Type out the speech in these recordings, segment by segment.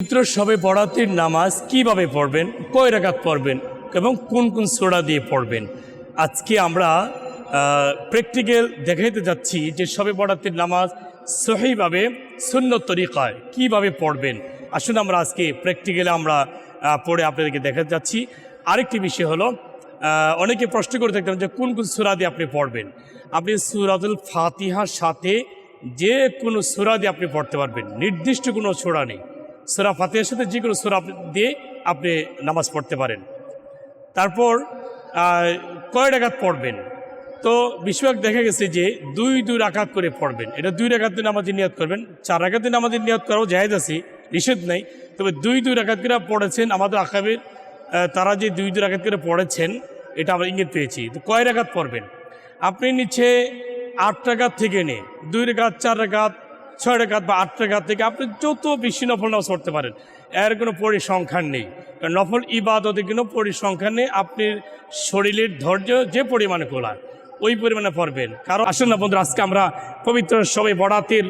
পবিত্র সবে বরাতের নামাজ কীভাবে পড়বেন, কয় রাকাত পড়বেন এবং কোন কোন সোড়া দিয়ে পড়বেন? আজকে আমরা প্র্যাকটিক্যাল দেখাইতে যাচ্ছি যে সবে বরাতের নামাজ সহিভাবে শূন্য তরিকায় কীভাবে পড়বেন। আসুন আমরা আজকে প্র্যাকটিক্যালে আমরা পড়ে আপনাদেরকে দেখাতে যাচ্ছি। আরেকটি বিষয় হলো অনেকে প্রশ্ন করে থাকতেন যে কোন কোন সুরা দিয়ে আপনি পড়বেন? আপনি সুরাতুল ফাতিহার সাথে যে কোনো সুরা দিয়ে আপনি পড়তে পারবেন। নির্দিষ্ট কোনো সুরা নেই। সুরা ফাতিহার সাথে যে কোনো সুরা দিয়ে আপনি নামাজ পড়তে পারেন। তারপর কয় রাকাত পড়বেন? তো বেশিরভাগ দেখা গেছে যে দুই দুই রাকাত করে পড়বেন। এটা দুই রাকাতে নামাজের নিয়ত করবেন। চার রাকাতে নামাজের নিয়ত করাও জায়েজ আছে, নিষেধ নাই। তবে দুই দুই রাকাত করে পড়েছেন আমাদের আকাবের তারা যে দুই দুই রাকাত করে পড়েছেন, এটা আমরা ইঙ্গিত পেয়েছি। তো কয় রাকাত পড়বেন? আপনি নিচ্ছে আট রাকাত থেকে নে। দুই রেখাত চার রেখাত ছয় রেখাত বা আট রেখাত থেকে আপনি যত বেশি নফল নামাজ পড়তে পারেন, এর কোনো পরিসংখ্যান নেই। কারণ নফল ইবাদতের কোনো পরিসংখ্যান নেই, আপনি শরীরের ধৈর্য যে পরিমাণে কোলায় ওই পরিমাণে পড়বেন। কারণ আসুন না বন্ধুরা, আজকে আমরা পবিত্র সবে বরাতের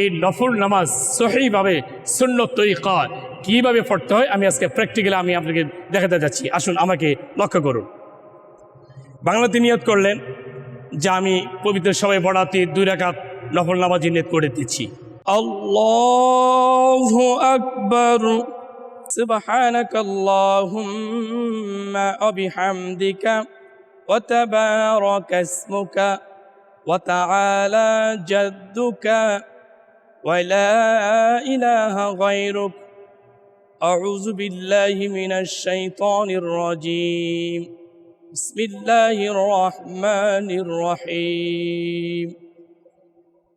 এই নফল নামাজ সহিভাবে শূন্য তৈরি তৈকা কীভাবে পড়তে হয়, আমি আজকে প্র্যাকটিক্যালি আমি আপনাকে দেখাতে যাচ্ছি। আসুন, আমাকে লক্ষ্য করুন। বাংলাতে নিয়ত করলেন যে আমি পবিত্র সবাই বড়াতে দুই রাকাত নফল নামাজি নিয়ত করে দিচ্ছি আল্লাহ আকবর سبحانك اللهم وبحمدك وتبارك اسمك وتعالى جدك ولا إله غيرك أعوذ بالله من الشيطان الرجيم بسم الله الرحمن الرحيم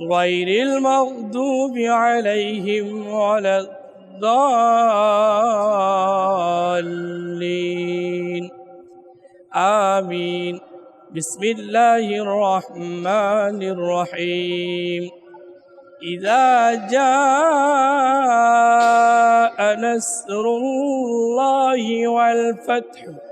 غير المغضوب عليهم ولا الضالين. آمين. بسم الله الرحمن الرحيم. إذا جاء نصر الله والفتح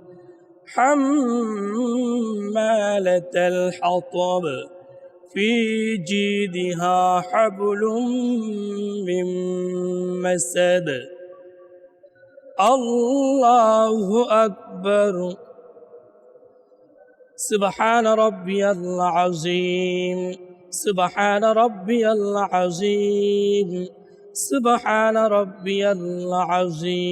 حمالة الحطب في جيدها حبل من مسد. الله أكبر. سبحان ربي العظيم. سبحان ربي العظيم. سبحان ربي العظيم.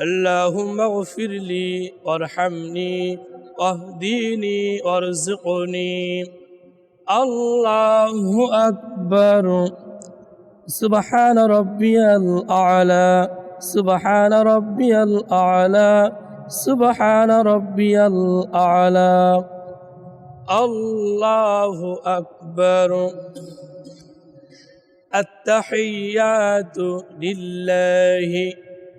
اللهم اغفر لي وارحمني واهديني وارزقني. الله أكبر. سبحان ربي الأعلى سبحان ربي الأعلى سبحان ربي الأعلى. الله أكبر. التحيات لله.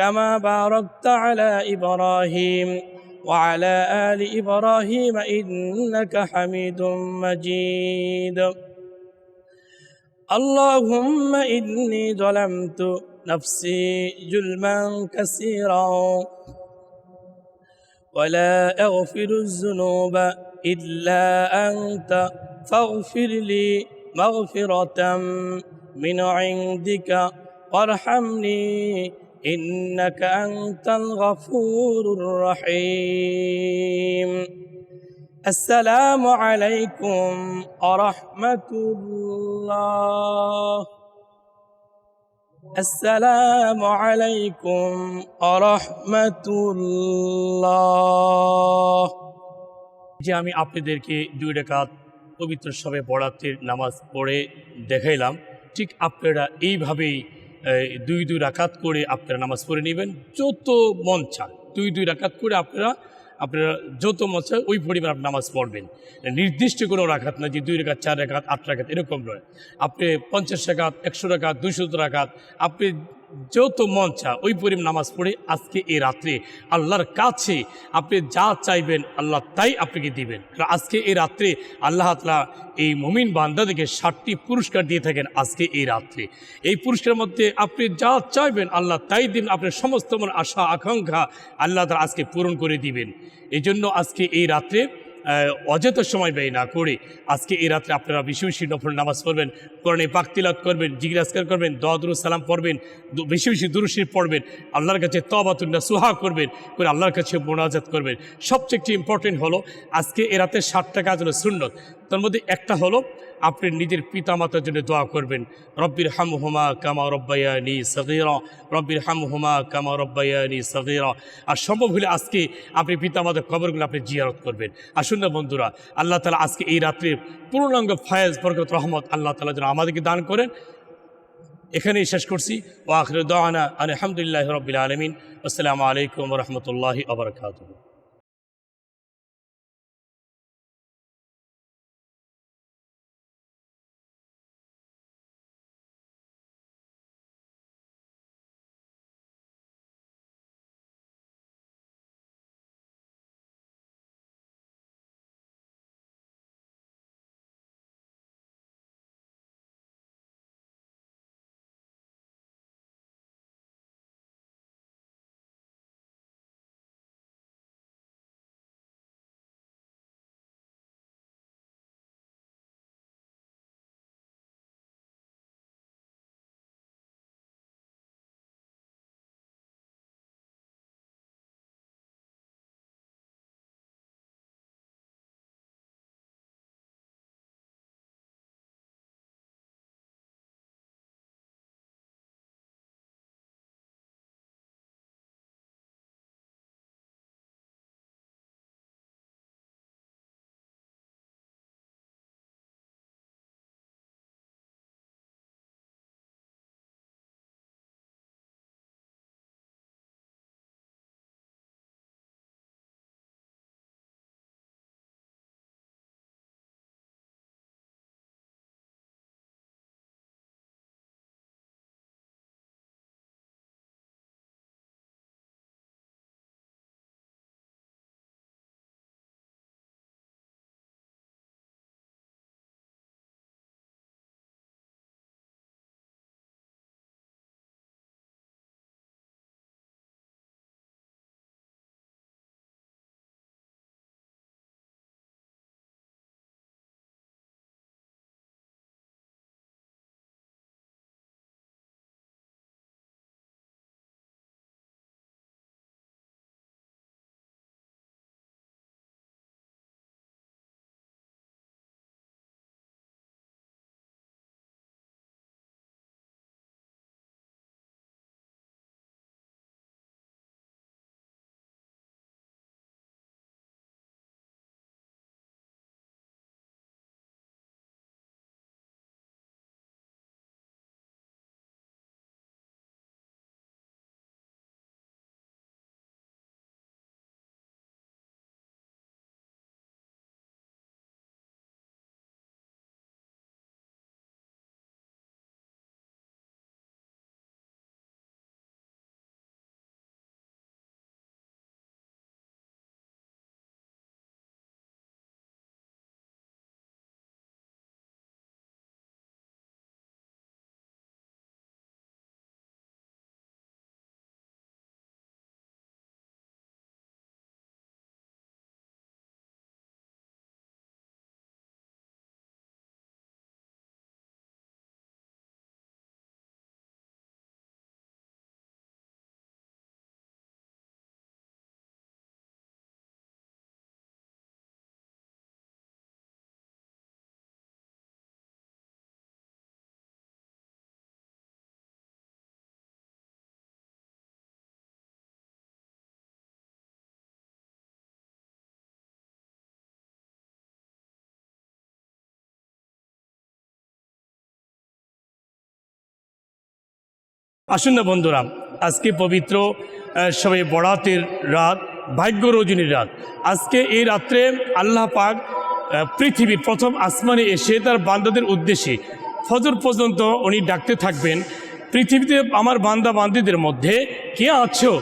كما باركت على إبراهيم وعلى آل إبراهيم إنك حميد مجيد. اللهم إني ظلمت نفسي ظلما كثيرا ولا أغفر الذنوب إلا أنت فاغفر لي مغفرة من عندك وارحمني إنك أنت الغفور الرحيم السلام عليكم ورحمة الله السلام عليكم ورحمة الله যে আমি আপনাদেরকে দুই রেখাত পবিত্র সবে বরাতের নামাজ পড়ে দেখাইলাম ঠিক আপনারা এইভাবেই এই, দুই দুই রাকাত করে আপনারা নামাজ পড়ে নেবেন, যত মন চায়। দুই দুই রাকাত করে আপনারা আপনারা যত মন চায়, ওই পরিমাণ আপনি নামাজ পড়বেন। নির্দিষ্ট কোনো রাখাত না যে দুই রেখাত চার রেখাত আট রাখাত এরকম নয়। আপনি পঞ্চাশ রাখাত একশো রাখাত দুশো রাখাত আপনি যত মন চা ওই পরিমাণ নামাজ পড়ে আজকে এই রাত্রে আল্লাহর কাছে আপনি যা চাইবেন, আল্লাহ তাই আপনাকে দিবেন। আজকে এই রাত্রে আল্লাহ তালা এই মমিন বান্দাদেরকে ষাটটি পুরস্কার দিয়ে থাকেন আজকে এই রাত্রে। এই পুরস্কারের মধ্যে আপনি যা চাইবেন, আল্লাহ তাই দিন আপনার সমস্ত মন আশা, আকাঙ্ক্ষা আল্লাহ তালা আজকে পূরণ করে দিবেন। এই জন্য আজকে এই রাত্রে অযথা সময় ব্যয় না করে আজকে এই রাত্রে আপনারা বেশি বেশি নামাজ পড়বেন, কোরআনে পাকতিলাত করবেন জিজ্ঞাসকার করবেন দাদুর সালাম পড়বেন বেশি বেশি দুরুশির পড়বেন, আল্লাহর কাছে তবাতুল্লা সুহা করবেন, করে আল্লাহর কাছে মোনাজাত করবেন। সবচেয়ে একটি ইম্পর্টেন্ট হলো, আজকে এ রাতে সাতটা কাজ হলো সুন্নত, তার মধ্যে একটা হলো আপনি নিজের পিতামাতার জন্য দোয়া করবেন। রব্বির হাম হুমা কামা রব্বায়ানি সগিরা। রব্বির হাম হুমা কামা রব্বায়ানি সগিরা। আর সম্ভব হলে আজকে আপনি পিতামাতার কবরগুলো আপনি জিয়ারত করবেন। আসুন না বন্ধুরা, আল্লাহ তালা আজকে এই রাত্রির পূর্ণাঙ্গ ফায়েজ, বরকত, রহমত আল্লাহ তালা যেন আমাদেরকে দান করেন। এখানেই শেষ করছি। ও আখর দানা আলহামদুলিল্লাহ রবিল আলমিন। আসসালামু আলাইকুম রহমতুল্লাহি আবরকাত আসুন না বন্ধুরা, আজকে পবিত্র সবে বরাতের রাত, ভাগ্য রজনীর রাত। আজকে এই রাত্রে আল্লাহ পাক পৃথিবীর প্রথম আসমানে এসে তার বান্দাদের উদ্দেশ্যে ফজর পর্যন্ত উনি ডাকতে থাকবেন। পৃথিবীতে আমার বান্দা বান্দিদের মধ্যে কে আছো?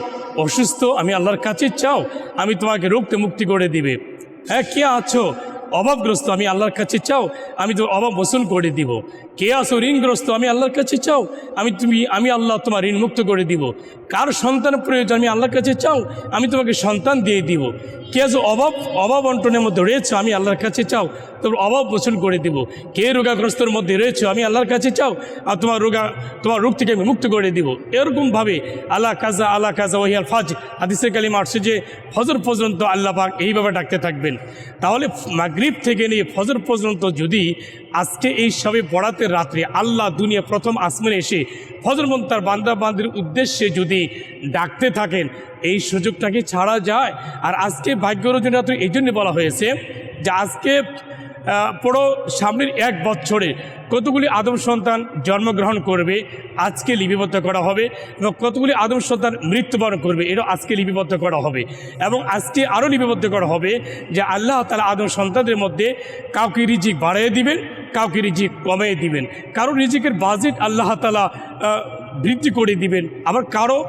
অসুস্থ, আমি আল্লাহর কাছে চাও, আমি তোমাকে রোগতে মুক্তি করে দিবে। হ্যাঁ কে আছো? অভাবগ্রস্ত, আমি আল্লাহর কাছে চাও, আমি তো অভাব বসুল করে দিব। কে আছো? ঋণগ্রস্ত। আমি আল্লাহর কাছে চাও। আমি তুমি, আমি আল্লাহ তোমার ঋণ মুক্ত করে দিব। কার সন্তান প্রয়োজন? আমি আল্লাহর কাছে চাও। আমি তোমাকে সন্তান দিয়ে দিব। কে যে অভাব অভাব অন্টনের মধ্যে রয়েছে, আমি আল্লাহর কাছে চাও, তোমার অভাব পোষণ করে দিব। কে রোগাগ্রস্তর মধ্যে রয়েছে, আমি আল্লাহর কাছে চাও, আর তোমার রোগা, তোমার রোগ থেকে আমি মুক্ত করে দিব। এরকমভাবে আল্লাহ কাজা আল্লাহ কাজা ওহিয়াল ফাজ হাদিসের কালিমা আসছে যে, ফজর পর্যন্ত আল্লাহ পাক এইভাবে ডাকতে থাকবেন। তাহলে মাগরিব থেকে নিয়ে ফজর পর্যন্ত যদি আজকে এই সবে পড়াতে রাত্রে আল্লাহ দুনিয়া প্রথম আসমানে এসে ফজর মন তার বান্দা বান্দির উদ্দেশ্যে যদি ডাকতে থাকেন এই সুযোগটাকে ছাড়া যায়। আর আজকে ভাগ্যরজন রাত্রে এই জন্য বলা হয়েছে যে আজকে পুরো সামনের এক বছরে কতগুলি আদম সন্তান জন্মগ্রহণ করবে, আজকে লিপিবদ্ধ করা হবে এবং কতগুলি আদম সন্তান মৃত্যুবরণ করবে এটা আজকে লিপিবদ্ধ করা হবে। এবং আজকে আরও লিপিবদ্ধ করা হবে যে আল্লাহ তালা আদম সন্তানদের মধ্যে কাউকে রিজিক বাড়িয়ে দিবেন, কাউকে রিজিক কমিয়ে দিবেন। কারও রিজিকের বাজেট আল্লাহ তালা বৃদ্ধি করে দিবেন। আবার কারও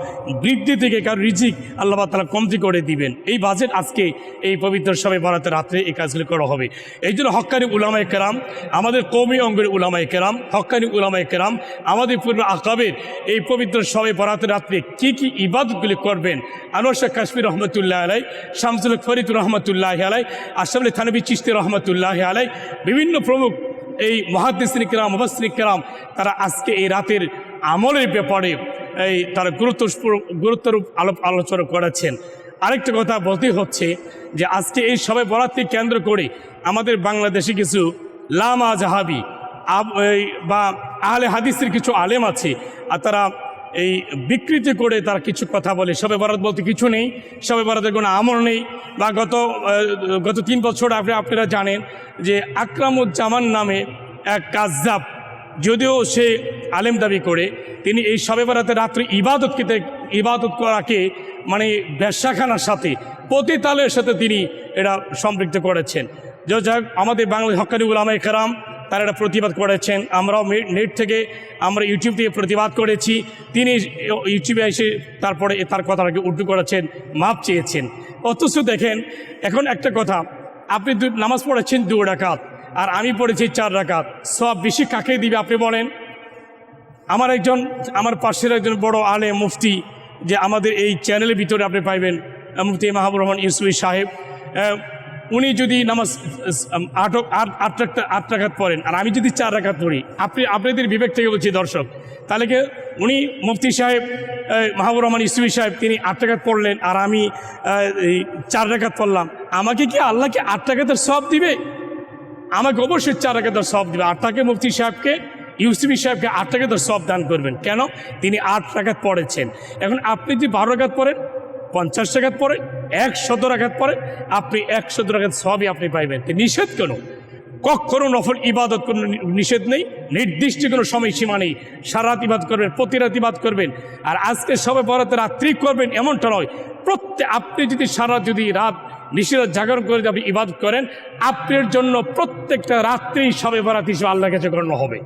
বৃদ্ধি থেকে কারও রিজিক আল্লাহ তালা কমতি করে দিবেন। এই বাজেট আজকে এই পবিত্র সবে বারাতে রাত্রে এই কাজগুলো করা হবে। এই জন্য হক্কানি উলামায় কেরাম, আমাদের কৌমি অঙ্গের উলামায় কেরাম হক্কানি উলামায় কেরাম, আমাদের পূর্ব আকাবের এই পবিত্র সবে বারাতে রাত্রে কী কী ইবাদতগুলি করবেন? আনোয়ার শাহ কাশ্মীর রহমতুল্লাহ আলাই শামসুল ফরিদুর রহমতুল্লাহ আলাই আসাম আলী থানবী চিস্তি রহমতুল্লাহ আলাই বিভিন্ন প্রমুখ এই মহাদিসিন কেরাম মুবাসিন কেরাম, তারা আজকে এই রাতের আমলের ব্যাপারে এই তারা গুরুত্ব গুরুত্বরূপ আলোপ আলোচনা করেছেন। আরেকটা কথা বলতে হচ্ছে যে আজকে এই সবাই বরাতকে কেন্দ্র করে আমাদের বাংলাদেশে কিছু লামা জাহাবি বা আহলে হাদিসের কিছু আলেম আছে, আর তারা এই বিকৃতি করে তারা কিছু কথা বলে। সবে বরাত বলতে কিছু নেই সবে বরাতের কোনো আমল নেই, বা গত গত তিন বছর আপনি, আপনারা জানেন যে আকরামুজ্জামান নামে এক কাজাব যদিও সে আলেম দাবি করে, তিনি এই সবে বরাতে রাত্রে ইবাদত খেতে ইবাদত করাকে মানে ব্যবসাখানার সাথে পতিতালের সাথে তিনি এটা সম্পৃক্ত করেছেন। যা যাক আমাদের বাংলাদেশ হকানি উলামাই কারাম, তারা এটা প্রতিবাদ করেছেন। আমরাও নেট থেকে আমরা ইউটিউব থেকে প্রতিবাদ করেছি। তিনি ইউটিউবে এসে তারপরে তার কথাটাকে উর্দু করেছেন মাপ চেয়েছেন। অথচ দেখেন, এখন একটা কথা, আপনি নামাজ পড়েছেন দু রাকাত আর আমি পড়েছি চার রাকাত। সব বেশি কাকে দিবে আপনি বলেন? আমার একজন আমার পাশের একজন বড় আলে মুফতি যে আমাদের এই চ্যানেলের ভিতরে আপনি পাইবেন মুফতি মাহবুর রহমান ইউসুফি সাহেব। উনি যদি নামাজ আহ, আট আট আট রাখাত পড়েন আর আমি যদি চার রাখাত পড়ি আপনি আপনাদের বিবেক থেকে বলছি দর্শক তাহলে কি উনি মুফতি সাহেব মাহবুর রহমান ইউসুফি সাহেব তিনি আট টাকাত পড়লেন আর আমি চার রাখাত পড়লাম। আমাকে কি আল্লাহকে আট টাকাতের সব দিবে? আমাকে অবশ্যই চার টাকা সব দেবে আট টাকা মুফতি সাহেবকে ইউসিবি সাহেবকে আট টাকা সব দান করবেন। কেন? তিনি আট টাকাত পড়েছেন। এখন আপনি যদি বারো টাকাত পড়েন, পঞ্চাশ টাকাত পড়েন একশত টাকাত পড়েন, আপনি এক একশত টাকাত সবই আপনি পাইবেন। নিষেধ কেন? কখনো নফল ইবাদত কোনো নিষেধ নেই, নির্দিষ্ট কোনো সময়সীমা নেই। সারা রাত ইবাদ করবেন, প্রতি রাত ইবাদ করবেন। আর আজকে সবে বরাতে রাত্রি করবেন এমনটা নয়। প্রত্যেক আপনি যদি সারা যদি রাত নিশিরাত জাগরণ করে আপনি ইবাদত করেন, আপনার জন্য প্রত্যেকটা রাত্রেই সবে বরাত হিসেবে আল্লাহর কাছে গণ্য হবে।